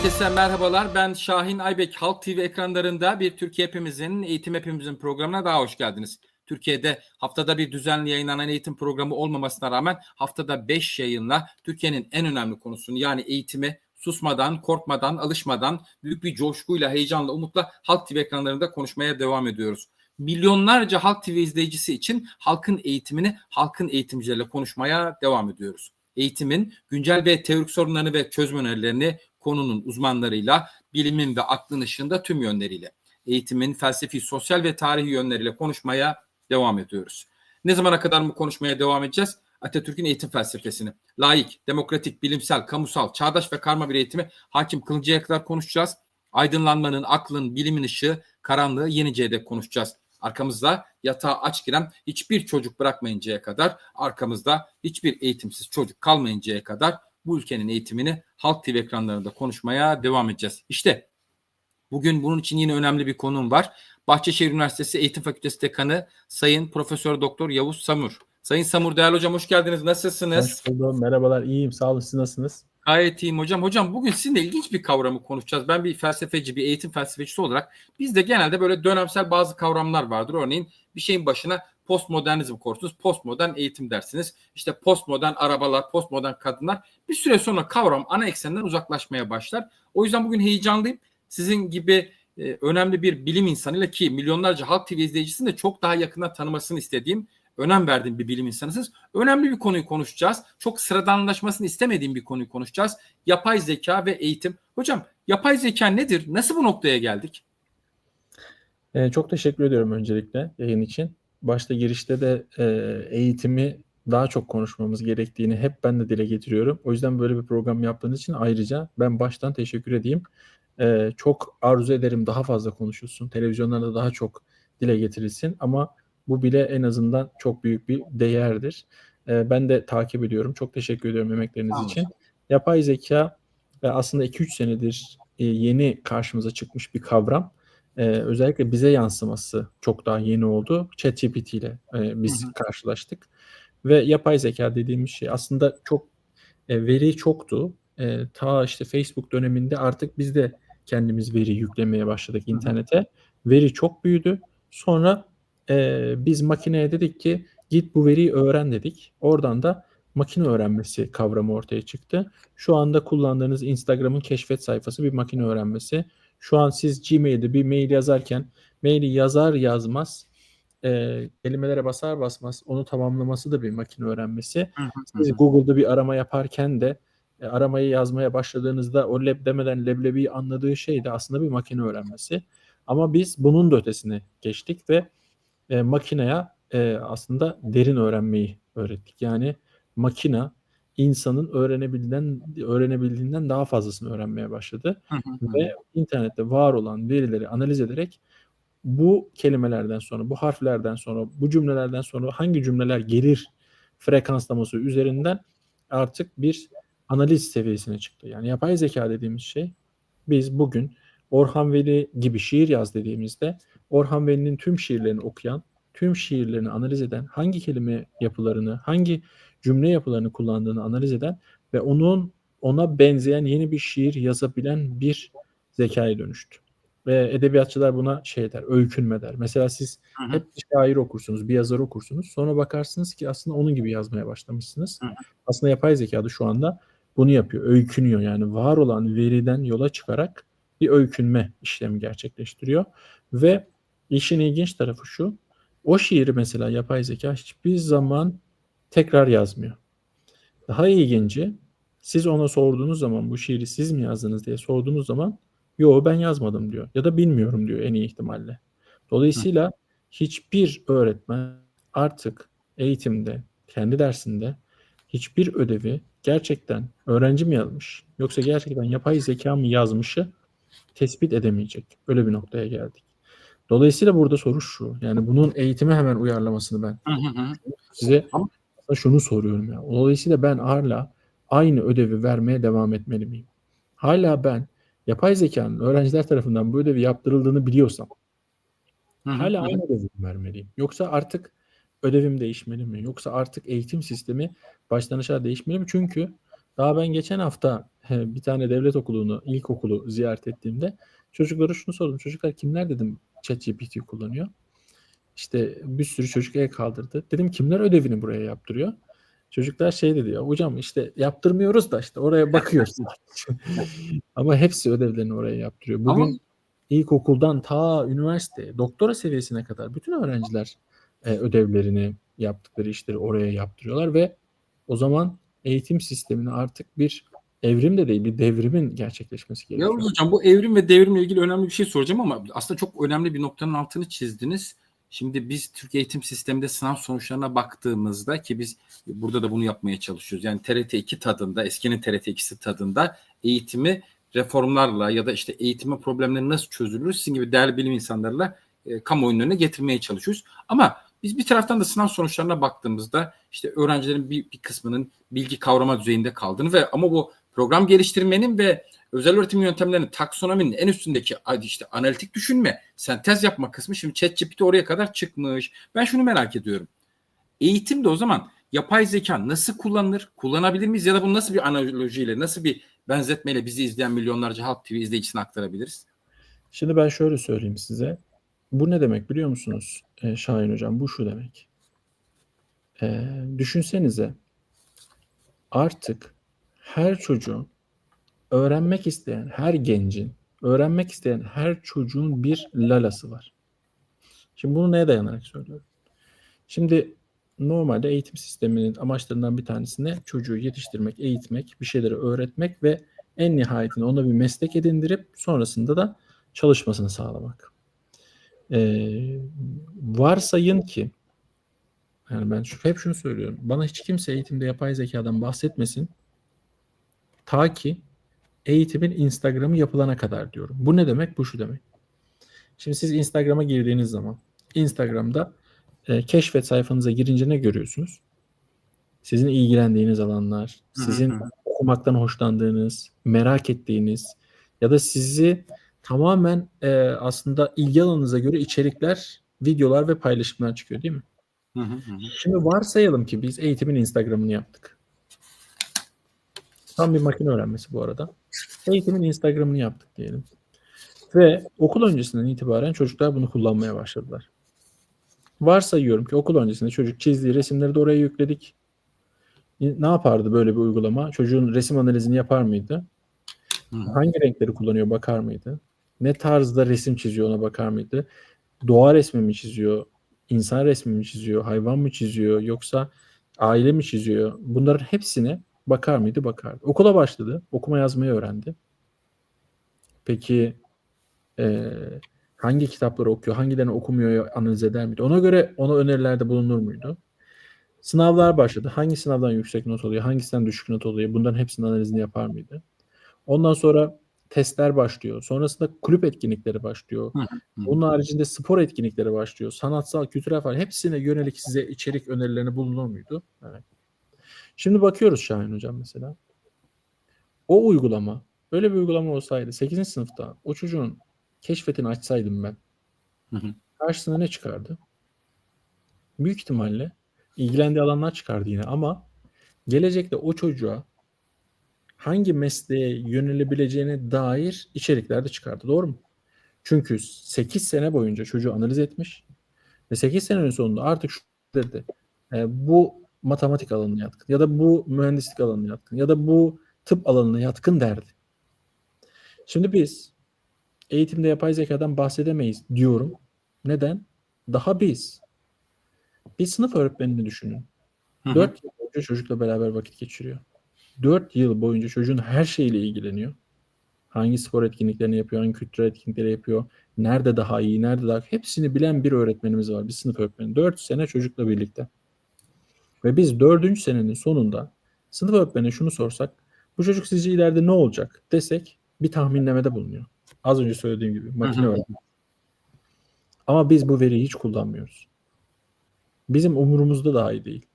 Herkese merhabalar. Ben Şahin Aybek. Halk TV ekranlarında bir Türkiye Hepimizin, Eğitim Hepimizin programına daha hoş geldiniz. Türkiye'de haftada bir düzenli yayınlanan eğitim programı olmamasına rağmen haftada 5 yayınla Türkiye'nin en önemli konusunu yani eğitimi susmadan, korkmadan, alışmadan, büyük bir coşkuyla, heyecanla, umutla Halk TV ekranlarında konuşmaya devam ediyoruz. Milyonlarca Halk TV izleyicisi için halkın eğitimini halkın eğitimcileriyle konuşmaya devam ediyoruz. Eğitimin güncel ve teorik sorunlarını ve çözüm önerilerini konunun uzmanlarıyla, bilimin ve aklın ışığında tüm yönleriyle, eğitimin felsefi, sosyal ve tarihi yönleriyle konuşmaya devam ediyoruz. Ne zamana kadar mı konuşmaya devam edeceğiz? Atatürk'ün eğitim felsefesini. Layık, demokratik, bilimsel, kamusal, çağdaş ve karma bir eğitimi hakim kılıncaya kadar konuşacağız. Aydınlanmanın, aklın, bilimin ışığı, karanlığı yeninceye dek konuşacağız. Arkamızda yatağa aç giren hiçbir çocuk bırakmayıncaya kadar, arkamızda hiçbir eğitimsiz çocuk kalmayıncaya kadar bu ülkenin eğitimini Halk TV ekranlarında konuşmaya devam edeceğiz. İşte bugün bunun için yine önemli bir konum var. Bahçeşehir Üniversitesi Eğitim Fakültesi Dekanı Sayın Profesör Doktor Yavuz Samur. Sayın Samur değerli hocam hoş geldiniz. Nasılsınız? Hoş buldum. Merhabalar. İyiyim. Sağ olun. Siz nasılsınız? Gayet iyiyim hocam. Hocam bugün sizinle ilginç bir kavramı konuşacağız. Ben bir felsefeci, bir eğitim felsefecisi olarak bizde genelde böyle dönemsel bazı kavramlar vardır. Örneğin bir şeyin başına postmodernizm korursunuz. Postmodern eğitim dersiniz. İşte postmodern arabalar, postmodern kadınlar. Bir süre sonra kavram ana eksenden uzaklaşmaya başlar. O yüzden bugün heyecanlıyım. Sizin gibi e, önemli bir bilim insanıyla ki milyonlarca Halk TV izleyicisinin de çok daha yakından tanımasını istediğim, önem verdiğim bir bilim insanısınız. Önemli bir konuyu konuşacağız. Çok sıradanlaşmasını istemediğim bir konuyu konuşacağız. Yapay zeka ve eğitim. Hocam yapay zeka nedir? Nasıl bu noktaya geldik? Ee, çok teşekkür ediyorum öncelikle yayın için. Başta girişte de e, eğitimi daha çok konuşmamız gerektiğini hep ben de dile getiriyorum. O yüzden böyle bir program yaptığınız için ayrıca ben baştan teşekkür edeyim. Ee, çok arzu ederim daha fazla konuşulsun. Televizyonlarda daha çok dile getirilsin ama bu bile en azından çok büyük bir değerdir. Ee, ben de takip ediyorum. Çok teşekkür ediyorum emekleriniz Tamam. için. Yapay zeka e, aslında 2-3 senedir e, yeni karşımıza çıkmış bir kavram. Ee, özellikle bize yansıması çok daha yeni oldu. ChatGPT ile e, biz Hı hı. karşılaştık. Ve yapay zeka dediğimiz şey aslında çok e, veri çoktu. E, ta işte Facebook döneminde artık biz de kendimiz veri yüklemeye başladık internete. Veri çok büyüdü. Sonra e, biz makineye dedik ki git bu veriyi öğren dedik. Oradan da makine öğrenmesi kavramı ortaya çıktı. Şu anda kullandığınız Instagram'ın keşfet sayfası bir makine öğrenmesi. Şu an siz Gmail'de bir mail yazarken maili yazar yazmaz e, kelimelere basar basmaz onu tamamlaması da bir makine öğrenmesi. Siz. Google'da bir arama yaparken de e, aramayı yazmaya başladığınızda o leb demeden leblebiyi anladığı şey de aslında bir makine öğrenmesi. Ama biz bunun da ötesine geçtik ve e, makineye e, aslında derin öğrenmeyi öğrettik. Yani makina insanın öğrenebildiğinden öğrenebildiğinden daha fazlasını öğrenmeye başladı Hı hı hı. ve internette var olan verileri analiz ederek bu kelimelerden sonra, bu harflerden sonra, bu cümlelerden sonra hangi cümleler gelir frekanslaması üzerinden artık bir analiz seviyesine çıktı. Yani yapay zeka dediğimiz şey biz bugün Orhan Veli gibi şiir yaz dediğimizde Orhan Veli'nin tüm şiirlerini okuyan, tüm şiirlerini analiz eden, hangi kelime yapılarını, hangi cümle yapılarını kullandığını analiz eden ve onun ona benzeyen yeni bir şiir yazabilen bir zekaya dönüştü. Ve edebiyatçılar buna şey der, öykünme der. Mesela siz Hı hı. hep bir şair okursunuz, bir yazar okursunuz. Sonra bakarsınız ki aslında onun gibi yazmaya başlamışsınız. Hı hı. Aslında yapay zeka da şu anda bunu yapıyor, öykünüyor. Yani var olan veriden yola çıkarak bir öykünme işlemi gerçekleştiriyor. Ve işin ilginç tarafı şu, o şiiri mesela yapay zeka hiçbir zaman tekrar yazmıyor. Daha ilginci, siz ona sorduğunuz zaman bu şiiri siz mi yazdınız diye sorduğunuz zaman yo ben yazmadım diyor ya da bilmiyorum diyor en iyi ihtimalle. Dolayısıyla hiçbir öğretmen artık eğitimde, kendi dersinde hiçbir ödevi gerçekten öğrenci mi yazmış yoksa gerçekten yapay zeka mı yazmışı tespit edemeyecek. Öyle bir noktaya geldik. Dolayısıyla burada soru şu. Yani bunun eğitime hemen uyarlamasını ben Hı hı size şunu soruyorum ya. Dolayısıyla ben hala aynı ödevi vermeye devam etmeli miyim? Hala ben yapay zekanın öğrenciler tarafından bu ödevi yaptırıldığını biliyorsam Hı hı hala aynı ödevi vermeliyim? Yoksa artık ödevim değişmeli mi? Yoksa artık eğitim sistemi baştan aşağı değişmeli mi? Çünkü daha ben geçen hafta bir tane devlet okulunu, ilkokulu ziyaret ettiğimde çocuklara şunu sordum. Çocuklar kimler dedim ChatGPT kullanıyor. İşte bir sürü çocuk el kaldırdı. Dedim kimler ödevini buraya yaptırıyor? Çocuklar şey dedi ya hocam işte yaptırmıyoruz da işte oraya bakıyoruz. Ama hepsi ödevlerini oraya yaptırıyor. Bugün Ama- ilkokuldan ta üniversite, doktora seviyesine kadar bütün öğrenciler e, ödevlerini yaptıkları işleri oraya yaptırıyorlar ve o zaman eğitim sistemine artık bir evrim de değil bir devrimin gerçekleşmesi gerekiyor. Yavuz Hocam bu evrim ve devrimle ilgili önemli bir şey soracağım ama aslında çok önemli bir noktanın altını çizdiniz. Şimdi biz Türk eğitim sisteminde sınav sonuçlarına baktığımızda ki biz burada da bunu yapmaya çalışıyoruz. Yani TRT 2 tadında, eskinin TRT 2'si tadında eğitimi reformlarla ya da işte eğitime problemleri nasıl çözülür sizin gibi değerli bilim insanlarıyla e, kamuoyunun önüne getirmeye çalışıyoruz. Ama biz bir taraftan da sınav sonuçlarına baktığımızda işte öğrencilerin bir, bir kısmının bilgi kavrama düzeyinde kaldığını ve ama bu program geliştirmenin ve özel öğretim yöntemlerinin taksonominin en üstündeki işte analitik düşünme, sentez yapma kısmı şimdi ChatGPT oraya kadar çıkmış. Ben şunu merak ediyorum. Eğitimde o zaman yapay zeka nasıl kullanılır? Kullanabilir miyiz? Ya da bunu nasıl bir analojiyle, nasıl bir benzetmeyle bizi izleyen milyonlarca Halk TV izleyicisine aktarabiliriz? Şimdi ben şöyle söyleyeyim size. Bu ne demek biliyor musunuz e, Şahin Hocam? Bu şu demek. E, düşünsenize artık her çocuğun öğrenmek isteyen her gencin, öğrenmek isteyen her çocuğun bir lalası var. Şimdi bunu neye dayanarak söylüyorum? Şimdi normalde eğitim sisteminin amaçlarından bir tanesi ne? Çocuğu yetiştirmek, eğitmek, bir şeyleri öğretmek ve en nihayetinde ona bir meslek edindirip sonrasında da çalışmasını sağlamak. Ee, varsayın ki yani ben şu, hep şunu söylüyorum. Bana hiç kimse eğitimde yapay zekadan bahsetmesin. Ta ki eğitimin Instagram'ı yapılana kadar diyorum. Bu ne demek? Bu şu demek. Şimdi siz Instagram'a girdiğiniz zaman Instagram'da e, keşfet sayfanıza girince ne görüyorsunuz? Sizin ilgilendiğiniz alanlar, sizin okumaktan hoşlandığınız, merak ettiğiniz ya da sizi tamamen e, aslında ilgi alanınıza göre içerikler, videolar ve paylaşımlar çıkıyor değil mi? Hı hı hı. Şimdi varsayalım ki biz eğitimin Instagram'ını yaptık. Tam bir makine öğrenmesi bu arada. Eğitimin Instagram'ını yaptık diyelim. Ve okul öncesinden itibaren çocuklar bunu kullanmaya başladılar. Varsayıyorum ki okul öncesinde çocuk çizdiği resimleri de oraya yükledik. Ne yapardı böyle bir uygulama? Çocuğun resim analizini yapar mıydı? Hı. Hangi renkleri kullanıyor bakar mıydı? Ne tarzda resim çiziyor ona bakar mıydı? Doğa resmi mi çiziyor? İnsan resmi mi çiziyor? Hayvan mı çiziyor? Yoksa aile mi çiziyor? Bunların hepsine bakar mıydı? Bakardı. Okula başladı. Okuma yazmayı öğrendi. Peki eee, hangi kitapları okuyor? Hangilerini okumuyor analiz eder miydi? Ona göre ona önerilerde bulunur muydu? Sınavlar başladı. Hangi sınavdan yüksek not alıyor? Hangisinden düşük not alıyor? Bunların hepsinin analizini yapar mıydı? Ondan sonra testler başlıyor. Sonrasında kulüp etkinlikleri başlıyor. Bunun haricinde spor etkinlikleri başlıyor. Sanatsal, kültürel falan hepsine yönelik size içerik önerilerini bulunur muydu? Evet. Şimdi bakıyoruz Şahin Hocam mesela. O uygulama, öyle bir uygulama olsaydı 8. sınıfta o çocuğun keşfetini açsaydım ben Hı hı. karşısına ne çıkardı? Büyük ihtimalle ilgilendiği alanlar çıkardı yine ama gelecekte o çocuğa hangi mesleğe yönelebileceğine dair içerikler de çıkardı. Doğru mu? Çünkü 8 sene boyunca çocuğu analiz etmiş ve 8 senenin sonunda artık şu dedi. e, bu matematik alanına yatkın ya da bu mühendislik alanına yatkın ya da bu tıp alanına yatkın derdi. Şimdi biz eğitimde yapay zekadan bahsedemeyiz diyorum. Neden? Daha biz bir sınıf öğretmenini düşünün. Hı hı. 4 yıl boyunca çocukla beraber vakit geçiriyor. 4 yıl boyunca çocuğun her şeyiyle ilgileniyor. Hangi spor etkinliklerini yapıyor, hangi kültürel etkinlikleri yapıyor, nerede daha iyi, nerede daha hepsini bilen bir öğretmenimiz var, bir sınıf öğretmeni. 4 sene çocukla birlikte. Ve biz 4. senenin sonunda sınıf öğretmenine şunu sorsak, bu çocuk sizce ileride ne olacak desek bir tahminlemede bulunuyor. Az önce söylediğim gibi makine öğretmeni. Ama biz bu veriyi hiç kullanmıyoruz. Bizim umurumuzda dahi değil.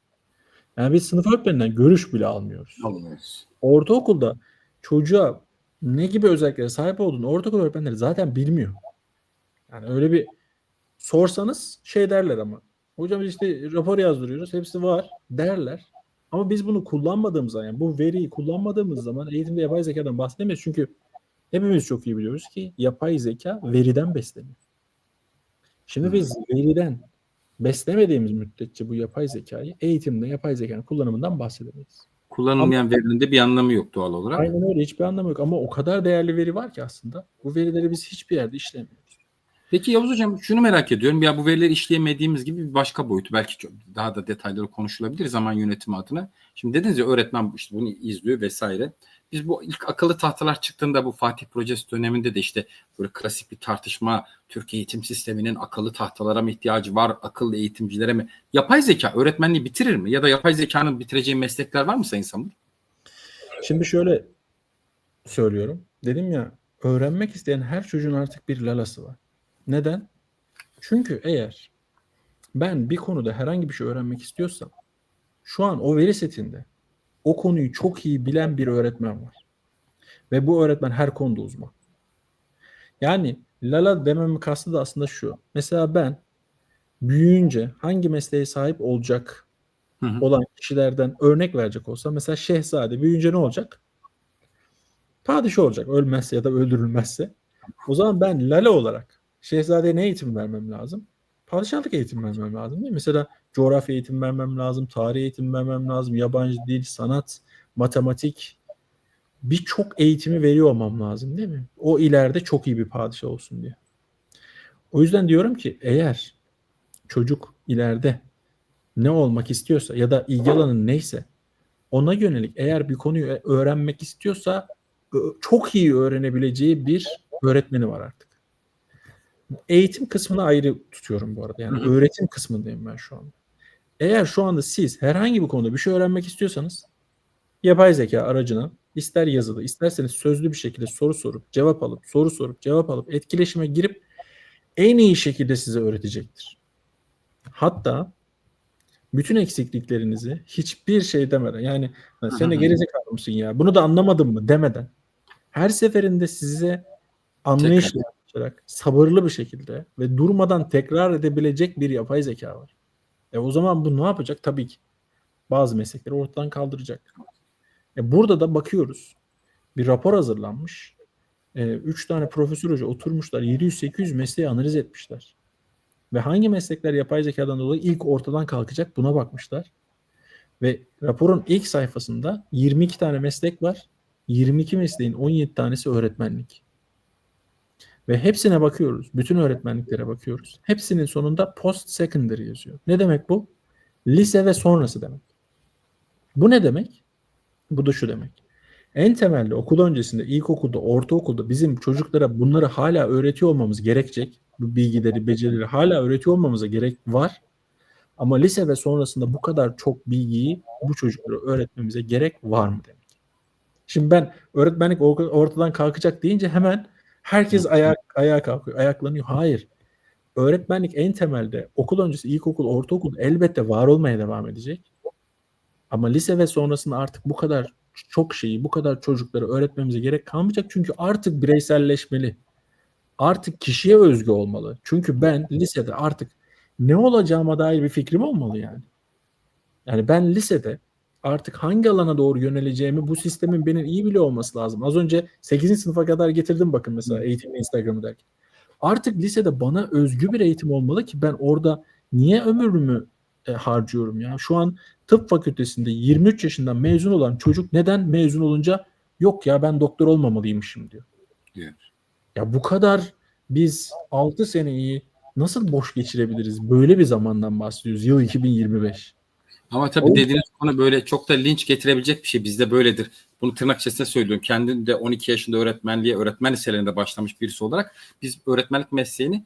Yani biz sınıf öğretmeninden görüş bile almıyoruz. Almıyoruz. Ortaokulda çocuğa ne gibi özelliklere sahip olduğunu ortaokul öğretmenleri zaten bilmiyor. Yani öyle bir sorsanız şey derler ama. Hocam işte rapor yazdırıyoruz. Hepsi var derler. Ama biz bunu kullanmadığımız zaman, yani bu veriyi kullanmadığımız zaman eğitimde yapay zekadan bahsedemeyiz. Çünkü hepimiz çok iyi biliyoruz ki yapay zeka veriden besleniyor. Şimdi biz veriden beslemediğimiz müddetçe bu yapay zekayı eğitimde yapay zekanın kullanımından bahsedemeyiz. Kullanılmayan verinin de bir anlamı yok doğal olarak. Aynen öyle hiçbir anlamı yok ama o kadar değerli veri var ki aslında bu verileri biz hiçbir yerde işlemiyoruz. Peki Yavuz Hocam şunu merak ediyorum. Ya bu verileri işleyemediğimiz gibi bir başka boyutu. Belki çok daha da detayları konuşulabilir zaman yönetimi adına. Şimdi dediniz ya öğretmen işte bunu izliyor vesaire. Biz bu ilk akıllı tahtalar çıktığında bu Fatih Projesi döneminde de işte böyle klasik bir tartışma Türkiye eğitim sisteminin akıllı tahtalara mı ihtiyacı var, akıllı eğitimcilere mi? Yapay zeka öğretmenliği bitirir mi? Ya da yapay zekanın bitireceği meslekler var mı Sayın Samur? Şimdi şöyle söylüyorum. Dedim ya öğrenmek isteyen her çocuğun artık bir lalası var. Neden? Çünkü eğer ben bir konuda herhangi bir şey öğrenmek istiyorsam şu an o veri setinde o konuyu çok iyi bilen bir öğretmen var. Ve bu öğretmen her konuda uzman. Yani lala dememin kastı da aslında şu. Mesela ben büyüyünce hangi mesleğe sahip olacak Hı hı. olan kişilerden örnek verecek olsam mesela şehzade büyüyünce ne olacak? Padişah olacak ölmezse ya da öldürülmezse. O zaman ben lale olarak şehzadeye ne eğitim vermem lazım? Padişahlık eğitim vermem lazım değil mi? Mesela coğrafya eğitim vermem lazım, tarih eğitim vermem lazım, yabancı dil, sanat, matematik birçok eğitimi veriyor olmam lazım değil mi? O ileride çok iyi bir padişah olsun diye. O yüzden diyorum ki eğer çocuk ileride ne olmak istiyorsa ya da ilgi alanı neyse ona yönelik eğer bir konuyu öğrenmek istiyorsa çok iyi öğrenebileceği bir öğretmeni var artık. Eğitim kısmını ayrı tutuyorum bu arada. Yani öğretim kısmındayım ben şu anda. Eğer şu anda siz herhangi bir konuda bir şey öğrenmek istiyorsanız yapay zeka aracına ister yazılı isterseniz sözlü bir şekilde soru sorup cevap alıp soru sorup cevap alıp etkileşime girip en iyi şekilde size öğretecektir. Hatta bütün eksikliklerinizi hiçbir şey demeden yani "Ha, sen de gerizekalı mısın ya bunu da anlamadın mı demeden her seferinde size anlayışla yaklaşarak sabırlı bir şekilde ve durmadan tekrar edebilecek bir yapay zeka var. E o zaman bu ne yapacak? Tabii ki bazı meslekleri ortadan kaldıracak. E burada da bakıyoruz. Bir rapor hazırlanmış. E, üç tane profesör hoca oturmuşlar. 700-800 mesleği analiz etmişler. Ve hangi meslekler yapay zekadan dolayı ilk ortadan kalkacak buna bakmışlar. Ve raporun ilk sayfasında 22 tane meslek var. 22 mesleğin 17 tanesi öğretmenlik. Ve hepsine bakıyoruz. Bütün öğretmenliklere bakıyoruz. Hepsinin sonunda post secondary yazıyor. Ne demek bu? Lise ve sonrası demek. Bu ne demek? Bu da şu demek. En temelde okul öncesinde, ilkokulda, ortaokulda bizim çocuklara bunları hala öğretiyor olmamız gerekecek. Bu bilgileri, becerileri hala öğretiyor olmamıza gerek var. Ama lise ve sonrasında bu kadar çok bilgiyi bu çocuklara öğretmemize gerek var mı demek. Şimdi ben öğretmenlik or- ortadan kalkacak deyince hemen herkes ayağa, ayağa kalkıyor, ayaklanıyor. Hayır. Öğretmenlik en temelde okul öncesi, ilkokul, ortaokul elbette var olmaya devam edecek. Ama lise ve sonrasında artık bu kadar çok şeyi, bu kadar çocuklara öğretmemize gerek kalmayacak. Çünkü artık bireyselleşmeli. Artık kişiye özgü olmalı. Çünkü ben lisede artık ne olacağıma dair bir fikrim olmalı yani. Yani ben lisede artık hangi alana doğru yöneleceğimi bu sistemin benim iyi biliyor olması lazım. Az önce 8. sınıfa kadar getirdim bakın mesela eğitim Instagram'ı derken. Artık lisede bana özgü bir eğitim olmalı ki ben orada niye ömrümü e, harcıyorum ya? Şu an tıp fakültesinde 23 yaşından mezun olan çocuk neden mezun olunca yok ya ben doktor olmamalıymışım diyor. Ya bu kadar biz 6 seneyi nasıl boş geçirebiliriz? Böyle bir zamandan bahsediyoruz. Yıl 2025. Ama tabii dediğiniz konu böyle çok da linç getirebilecek bir şey. Bizde böyledir. Bunu tırnak içerisinde söylüyorum. Kendim de 12 yaşında öğretmenliğe, öğretmen liselerinde başlamış birisi olarak biz öğretmenlik mesleğini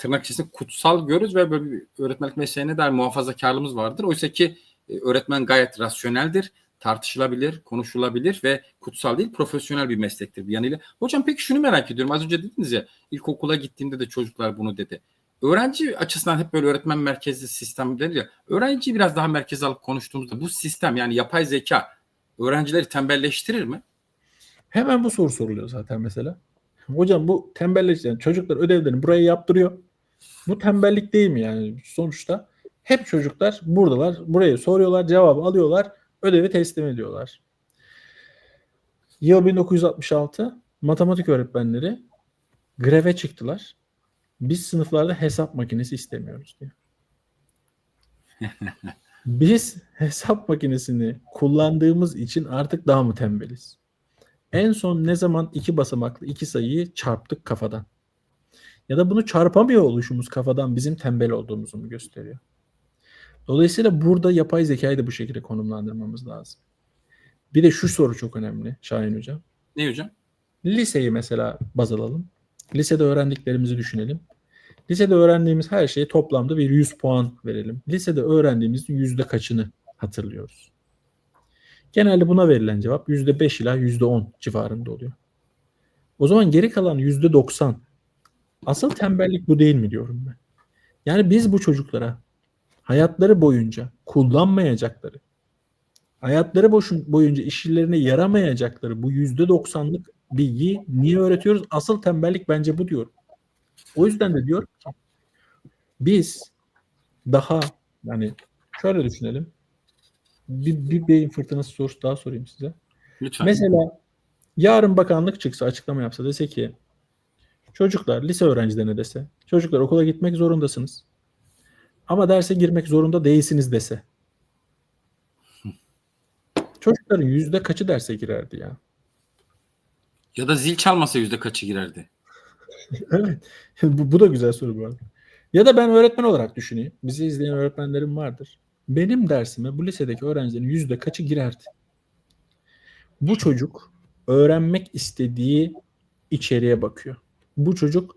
tırnak içerisinde kutsal görürüz ve böyle bir öğretmenlik mesleğine dair muhafazakarlığımız vardır. Oysa ki e, öğretmen gayet rasyoneldir, tartışılabilir, konuşulabilir ve kutsal değil, profesyonel bir meslektir bir yanıyla. Hocam peki şunu merak ediyorum. Az önce dediniz ya ilkokula gittiğimde de çocuklar bunu dedi. Öğrenci açısından hep böyle öğretmen merkezli sistem denir ya. Öğrenciyi biraz daha merkeze alıp konuştuğumuzda bu sistem yani yapay zeka öğrencileri tembelleştirir mi? Hemen bu soru soruluyor zaten mesela. Hocam bu tembellik yani çocuklar ödevlerini buraya yaptırıyor. Bu tembellik değil mi yani sonuçta? Hep çocuklar buradalar. Buraya soruyorlar, cevabı alıyorlar. Ödevi teslim ediyorlar. Yıl 1966 matematik öğretmenleri greve çıktılar. Biz sınıflarda hesap makinesi istemiyoruz diye. Biz hesap makinesini kullandığımız için artık daha mı tembeliz? En son ne zaman iki basamaklı iki sayıyı çarptık kafadan? Ya da bunu çarpamıyor oluşumuz kafadan bizim tembel olduğumuzu mu gösteriyor? Dolayısıyla burada yapay zekayı da bu şekilde konumlandırmamız lazım. Bir de şu soru çok önemli Şahin Hocam. Ne hocam? Liseyi mesela baz alalım. Lisede öğrendiklerimizi düşünelim. Lisede öğrendiğimiz her şeye toplamda bir 100 puan verelim. Lisede öğrendiğimizin yüzde kaçını hatırlıyoruz? Genelde buna verilen cevap yüzde 5 ila yüzde 10 civarında oluyor. O zaman geri kalan yüzde 90 asıl tembellik bu değil mi diyorum ben. Yani biz bu çocuklara hayatları boyunca kullanmayacakları, hayatları boyunca işlerine yaramayacakları bu yüzde 90'lık bilgiyi niye öğretiyoruz? Asıl tembellik bence bu diyorum. O yüzden de diyorum ki biz daha yani şöyle düşünelim. Bir, bir beyin fırtınası sorusu daha sorayım size. Lütfen. Mesela yarın bakanlık çıksa açıklama yapsa dese ki çocuklar lise öğrencilerine dese çocuklar okula gitmek zorundasınız. Ama derse girmek zorunda değilsiniz dese. Çocukların yüzde kaçı derse girerdi ya? Ya da zil çalmasa yüzde kaçı girerdi? Evet. bu, bu da güzel soru bu arada. Ya da ben öğretmen olarak düşüneyim. Bizi izleyen öğretmenlerim vardır. Benim dersime bu lisedeki öğrencilerin yüzde kaçı girerdi? Bu çocuk öğrenmek istediği içeriğe bakıyor. Bu çocuk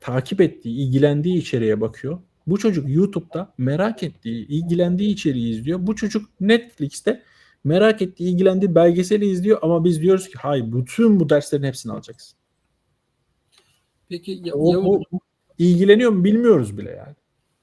takip ettiği, ilgilendiği içeriğe bakıyor. Bu çocuk YouTube'da merak ettiği, ilgilendiği içeriği izliyor. Bu çocuk Netflix'te merak ettiği, ilgilendiği belgeseli izliyor ama biz diyoruz ki hayır bütün bu derslerin hepsini alacaksın. Peki ya, O, o ilgileniyor mu bilmiyoruz bile yani.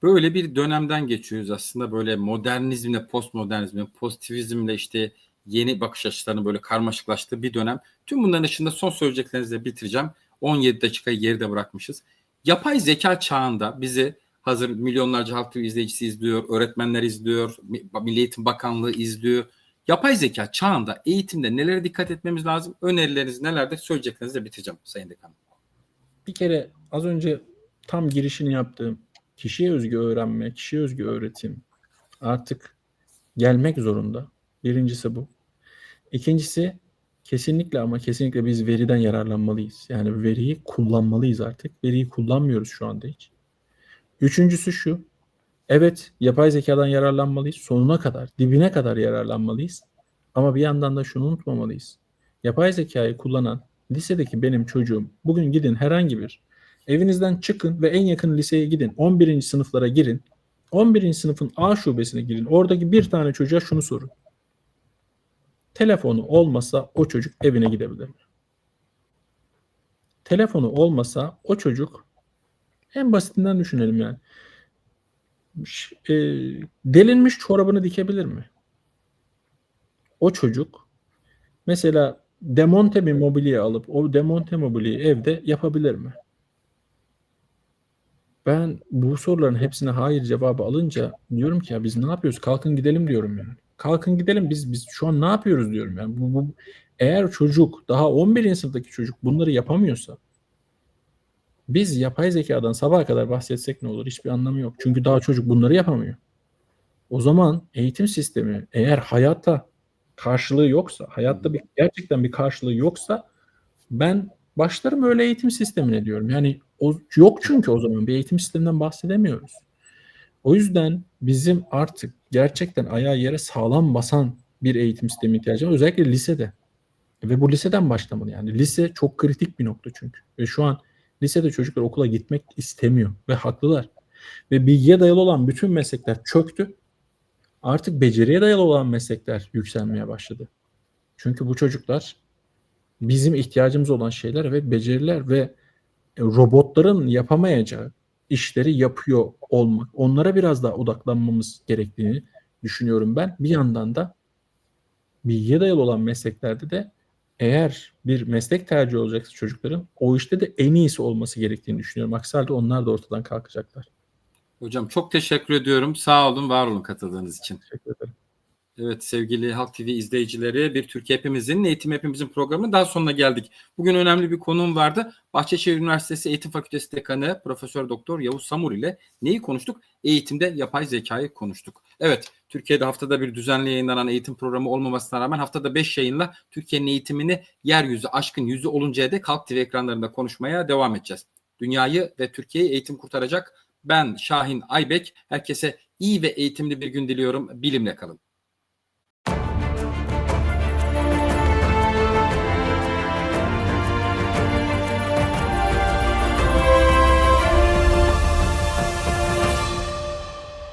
böyle bir dönemden geçiyoruz aslında böyle modernizmle, postmodernizmle, pozitivizmle işte yeni bakış açılarının böyle karmaşıklaştığı bir dönem. Tüm bunların dışında son söyleyeceklerinizle bitireceğim. 17 dakikayı geride bırakmışız. Yapay zeka çağında bizi hazır milyonlarca halk izleyicisi izliyor, öğretmenler izliyor, Milli Eğitim Bakanlığı izliyor. Yapay zeka çağında eğitimde nelere dikkat etmemiz lazım? Önerileriniz nelerdir? Söyleyeceklerinizle bitireceğim Sayın Dekanım. Bir kere az önce tam girişini yaptığım kişiye özgü öğrenme, kişiye özgü öğretim artık gelmek zorunda. Birincisi bu. İkincisi kesinlikle ama kesinlikle biz veriden yararlanmalıyız. Yani veriyi kullanmalıyız artık. Veriyi kullanmıyoruz şu anda hiç. Üçüncüsü şu. Evet yapay zekadan yararlanmalıyız. Sonuna kadar, dibine kadar yararlanmalıyız. Ama bir yandan da şunu unutmamalıyız. Yapay zekayı kullanan lisedeki benim çocuğum bugün gidin herhangi bir evinizden çıkın ve en yakın liseye gidin. 11. sınıflara girin. 11. sınıfın A şubesine girin. Oradaki bir tane çocuğa şunu sorun. Telefonu olmasa o çocuk evine gidebilir mi? Telefonu olmasa o çocuk en basitinden düşünelim yani. E, delinmiş çorabını dikebilir mi? O çocuk mesela demonte bir mobilya alıp o demonte mobilyayı evde yapabilir mi? Ben bu soruların hepsine hayır cevabı alınca diyorum ki ya biz ne yapıyoruz? Kalkın gidelim diyorum yani. Kalkın gidelim biz biz şu an ne yapıyoruz diyorum yani. Bu, bu eğer çocuk daha 11. sınıftaki çocuk bunları yapamıyorsa biz yapay zekadan sabaha kadar bahsetsek ne olur? Hiçbir anlamı yok. Çünkü daha çocuk bunları yapamıyor. O zaman eğitim sistemi eğer hayata karşılığı yoksa, hayatta bir gerçekten bir karşılığı yoksa ben başlarım öyle eğitim sistemine diyorum. Yani o yok çünkü o zaman bir eğitim sisteminden bahsedemiyoruz. O yüzden bizim artık gerçekten ayağı yere sağlam basan bir eğitim sistemi ihtiyacı var. Özellikle lisede. Ve bu liseden başlamalı yani. Lise çok kritik bir nokta çünkü. Ve şu an lisede çocuklar okula gitmek istemiyor ve haklılar. Ve bilgiye dayalı olan bütün meslekler çöktü. Artık beceriye dayalı olan meslekler yükselmeye başladı. Çünkü bu çocuklar bizim ihtiyacımız olan şeyler ve beceriler ve robotların yapamayacağı işleri yapıyor olmak. Onlara biraz daha odaklanmamız gerektiğini düşünüyorum ben. Bir yandan da bilgiye dayalı olan mesleklerde de eğer bir meslek tercihi olacaksa çocukların o işte de en iyisi olması gerektiğini düşünüyorum. Aksi halde onlar da ortadan kalkacaklar. Hocam çok teşekkür ediyorum. Sağ olun, var olun katıldığınız için. Teşekkür ederim. Evet sevgili Halk TV izleyicileri bir Türkiye hepimizin eğitim hepimizin programının daha sonuna geldik. Bugün önemli bir konuğum vardı. Bahçeşehir Üniversitesi Eğitim Fakültesi Dekanı Profesör Doktor Yavuz Samur ile neyi konuştuk? Eğitimde yapay zekayı konuştuk. Evet Türkiye'de haftada bir düzenli yayınlanan eğitim programı olmamasına rağmen haftada 5 yayınla Türkiye'nin eğitimini yeryüzü aşkın yüzü oluncaya dek Halk TV ekranlarında konuşmaya devam edeceğiz. Dünyayı ve Türkiye'yi eğitim kurtaracak. Ben Şahin Aybek. Herkese iyi ve eğitimli bir gün diliyorum. Bilimle kalın.